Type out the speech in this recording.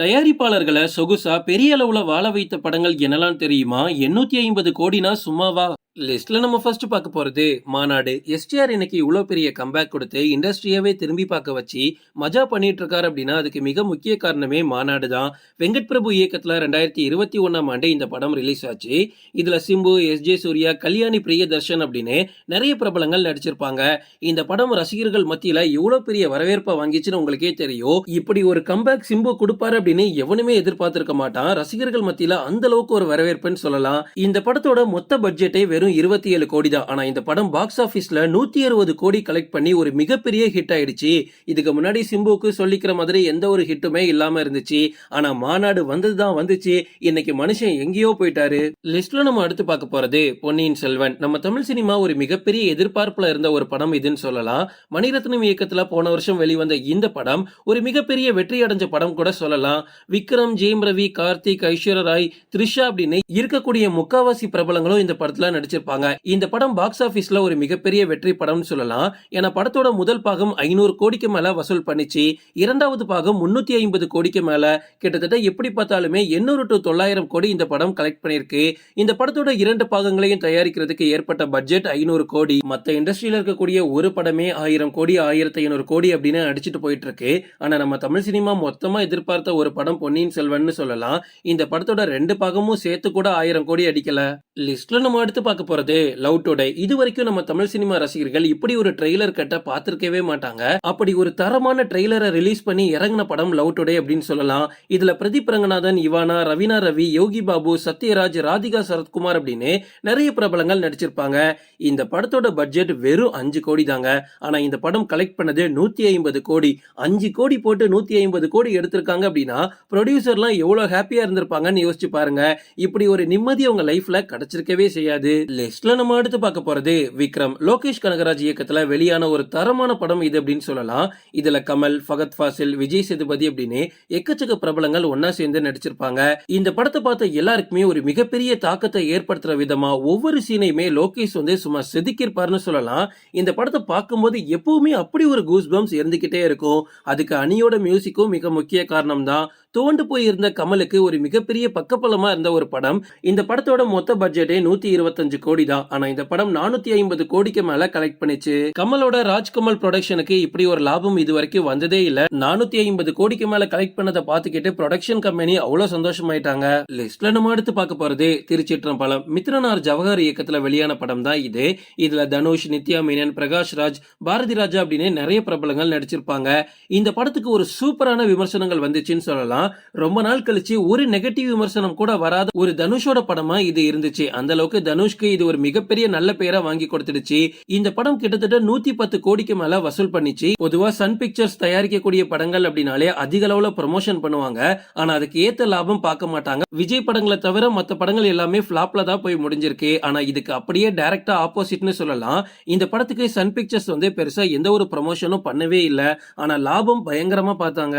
தயாரிப்பாளர்களை சொகுசா பெரிய அளவுல வாழ வைத்த படங்கள் என்னலாம் தெரியுமா? எண்ணூத்தி ஐம்பது கோடினா சும்மாவா? லிஸ்ட்ல நம்ம ஃபர்ஸ்ட் பார்க்க போறது மாநாடு. எஸ்டிஆர் இன்னைக்கு இவ்வளோ பெரிய கம்பேக் கொடுத்து இண்டஸ்ட்ரியாவே திரும்பி பார்க்க வச்சு மஜா பண்ணிட்டு இருக்காரு அப்படின்னா அதுக்கு மிக முக்கிய காரணமே மாநாடு தான். வெங்கட் பிரபு இயக்கத்துல ரெண்டாயிரத்தி இருபத்தி ஒன்னாம் ஆண்டு இந்த படம் ரிலீஸ் ஆச்சு. இதுல சிம்பு எஸ் ஜே சூர்யா கல்யாணி பிரியதர்ஷன் அப்படின்னு நிறைய பிரபலங்கள் நடிச்சிருப்பாங்க. இந்த படம் ரசிகர்கள் மத்தியில இவ்வளோ பெரிய வரவேற்பை வாங்கிச்சுன்னு உங்களுக்கே தெரியும். இப்படி ஒரு கம்பேக் சிம்பு கொடுப்பாரு அப்படின்னு எவனுமே எதிர்பார்த்திருக்க மாட்டான். ரசிகர்கள் மத்தியில அந்த அளவுக்கு ஒரு வரவேற்புன்னு சொல்லலாம். இந்த படத்தோட மொத்த பட்ஜெட்டே வெறும் இருபத்தி ஏழு கோடி தான் ஆனா இந்த படம் பாக்ஸ் ஆபீஸ்ல நூத்தி அறுபது கோடி கலெக்ட் பண்ணி ஒரு மிகப்பெரிய ஹிட் ஆயிடுச்சு. இதுக்கு முன்னாடி சிம்புக்கு சொல்லிக்கிற மாதிரி எந்த ஒரு ஹிட்டுமே இல்லாம இருந்துச்சு. ஆனா மாநாடு வந்ததுதான் வந்துச்சு. இன்னைக்கு மனுஷன் எங்கேயோ போயிட்டாரு. லிஸ்ட்ல நம்ம அடுத்து பார்க்க போறது பொன்னியின் செல்வன். நம்ம தமிழ் சினிமா ஒரு மிகப்பெரிய எதிர்பார்ப்புல இருந்த ஒரு படம் இதுன்னு சொல்லலாம். மணிரத்னம் இயக்கத்துல போன வருஷம் வெளிவந்த இந்த படம் ஒரு மிகப்பெரிய வெற்றி அடைஞ்ச படம் கூட சொல்லலாம். விக்ரம் ஜெயம் ரவி கார்த்திக் ஐஸ்வர்யா ராய் த்ரிஷா அப்படின்னு இருக்கக்கூடிய முக்காவாசி பிரபலங்களும் இந்த படத்துல நடிச்சிருப்பாங்க. இந்த படம் பாக்ஸ் ஆபீஸ்ல ஒரு மிகப்பெரிய வெற்றி படம்னு சொல்லலாம். ஏன்னா படத்தோட முதல் பாகம் ஐநூறு கோடிக்கு மேல வசூல் பண்ணிச்சு. இரண்டாவது பாகம் முன்னூத்தி ஐம்பது கோடிக்கு மேல. கிட்டத்தட்ட எப்படி பார்த்தாலுமே எண்ணூறு டு தொள்ளாயிரம் கோடி இந்த படம் கலெக்ட் பண்ணிருக்கு இந்த படத்தோட இரண்டு பாகங்களையும் தயாரிக்கிறதுக்கு ஏற்பட்ட பட்ஜெட் ஐநூறு கோடி. மத்த இண்டஸ்ட்ரியில இருக்கக்கூடிய ஒரு படமே ஆயிரம் கோடி ஆயிரத்தி ஐநூறு கோடி அப்படின்னு அடிச்சுட்டு போயிட்டு இருக்கு ஆனா நம்ம தமிழ் சினிமா மொத்தமா எதிர்பார்த்த ஒரு படம் பொன்னியின் செல்வன் சொல்லலாம். இந்த படத்தோட ரெண்டு பாகமும் சேர்த்து கூட ஆயிரம் கோடி அடிக்கல. லிஸ்ட்ல நம்ம அடுத்து பார்க்க போறது லவ் டுடே. இது வரைக்கும் நம்ம தமிழ் சினிமா ரசிகர்கள் இப்படி ஒரு ட்ரெய்லர் கட்ட பார்த்துருக்கவே மாட்டாங்க. அப்படி ஒரு தரமான ட்ரெய்லரை ரிலீஸ் பண்ணி இறங்கின படம் லவ் டுடே அப்படின்னு சொல்லலாம். இதுல பிரதீப் ரங்கநாதன் இவானா ரவீனா ரவி யோகி பாபு சத்யராஜ் ராதிகா சரத்குமார் அப்படின்னு நிறைய பிரபலங்கள் நடிச்சிருப்பாங்க. இந்த படத்தோட பட்ஜெட் வெறும் அஞ்சு கோடி தாங்க. ஆனா இந்த படம் கலெக்ட் பண்ணது நூத்தி ஐம்பது கோடி. அஞ்சு கோடி போட்டு நூத்தி ஐம்பது கோடி எடுத்திருக்காங்க அப்படின்னா ப்ரொடியூசர்லாம் எவ்வளவு ஹாப்பியா இருந்திருப்பாங்கன்னு யோசிச்சு பாருங்க. இப்படி ஒரு நிம்மதி உங்க லைஃப்ல கிடைச்சிருக்கவே செய்யாது. லிஸ்ட்ல நம்ம அடுத்து பார்க்க போறது விக்ரம். லோகேஷ் கனகராஜ் இயக்கத்துல வெளியான ஒரு தரமான படம் இது அப்படின்னு சொல்லலாம். இதுல கமல் ஃபகத் ஃபாசில் விஜய் சேதுபதி அப்படின்னு எக்கச்சக்க பிரபலங்கள் ஒன்னா சேர்ந்து நடிச்சிருப்பாங்க. இந்த படத்தை பார்த்த எல்லாருக்குமே ஒரு மிகப்பெரிய தாக்கத்தை ஏற்படுத்துற விதமா ஒவ்வொரு சீனையுமே லோகேஷ் வந்து சும்மா செதுக்கியிருப்பாருன்னு சொல்லலாம். இந்த படத்தை பார்க்கும்போது எப்பவுமே அப்படி ஒரு கூஸ் பம்ஸ் இருந்துகிட்டே இருக்கும். அதுக்கு அணியோட மியூசிக்கும் மிக முக்கிய காரணம் தான் துவண்டு போயிருந்த கமலுக்கு ஒரு மிகப்பெரிய பக்கப்பலமா இருந்த ஒரு படம். இந்த படத்தோட மொத்த பட்ஜெட்டே நூத்தி இருபத்தஞ்சு கோடி தான். ஆனா இந்த படம் நானூத்தி ஐம்பது கோடிக்கு மேல கலெக்ட் பண்ணிச்சு. கமலோட ராஜ்கமல் ப்ரொடக்ஷனுக்கு இப்படி ஒரு லாபம் இது வரைக்கும் வந்ததே இல்ல. நானூத்தி ஐம்பது கோடிக்கு மேல கலெக்ட் பண்ணதை பாத்துக்கிட்டு ப்ரொடக்ஷன் கம்பெனி அவ்வளவு சந்தோஷமாயிட்டாங்க. லிஸ்ட்ல நம்ம எடுத்து பார்க்க போறது திருச்சிற்றம்பலம். மித்ரனார் ஜவஹர் இயக்கத்துல வெளியான படம் தான் இது. இதுல தனுஷ் நித்யா மேனன் பிரகாஷ் ராஜ் பாரதி ராஜா அப்படின்னு நிறைய பிரபலங்கள் நடிச்சிருப்பாங்க. இந்த படத்துக்கு ஒரு சூப்பரான விமர்சனங்கள் வந்துச்சுன்னு சொல்லலாம். ரொம்ப நாள் கழிச்சு ஒரு நெகட்டிவ் விமர்சனம் கூட வராத ஒரு தனுஷோட படமா இது இருந்துச்சு. அந்த அளவுக்கு தனுஷ்க்கு இது ஒரு மிகப்பெரிய நல்ல பேரை வாங்கி கொடுத்துடுச்சு. இந்த படம் கிட்டத்தட்ட நூத்தி பத்து கோடிக்கு மேல வசூல் பண்ணிச்சு. பொதுவா சன் பிக்சர்ஸ் தயாரிக்கக்கூடிய படங்கள் அப்படின்னாலே அதிக அளவுல ப்ரொமோஷன் பண்ணுவாங்க. ஆனா அதுக்கு ஏத்த லாபம் பார்க்க மாட்டாங்க. விஜய் படங்களை தவிர மற்ற படங்கள் எல்லாமே பிளாப்ல தான் போய் முடிஞ்சிருக்கு. ஆனா இதுக்கு அப்படியே டைரக்டா ஆப்போசிட்னு சொல்லலாம். இந்த படத்துக்கு சன் பிக்சர்ஸ் வந்து பெருசா எந்த ஒரு ப்ரொமோஷனும் பண்ணவே இல்லை. ஆனா லாபம் பயங்கரமா பார்த்தாங்க.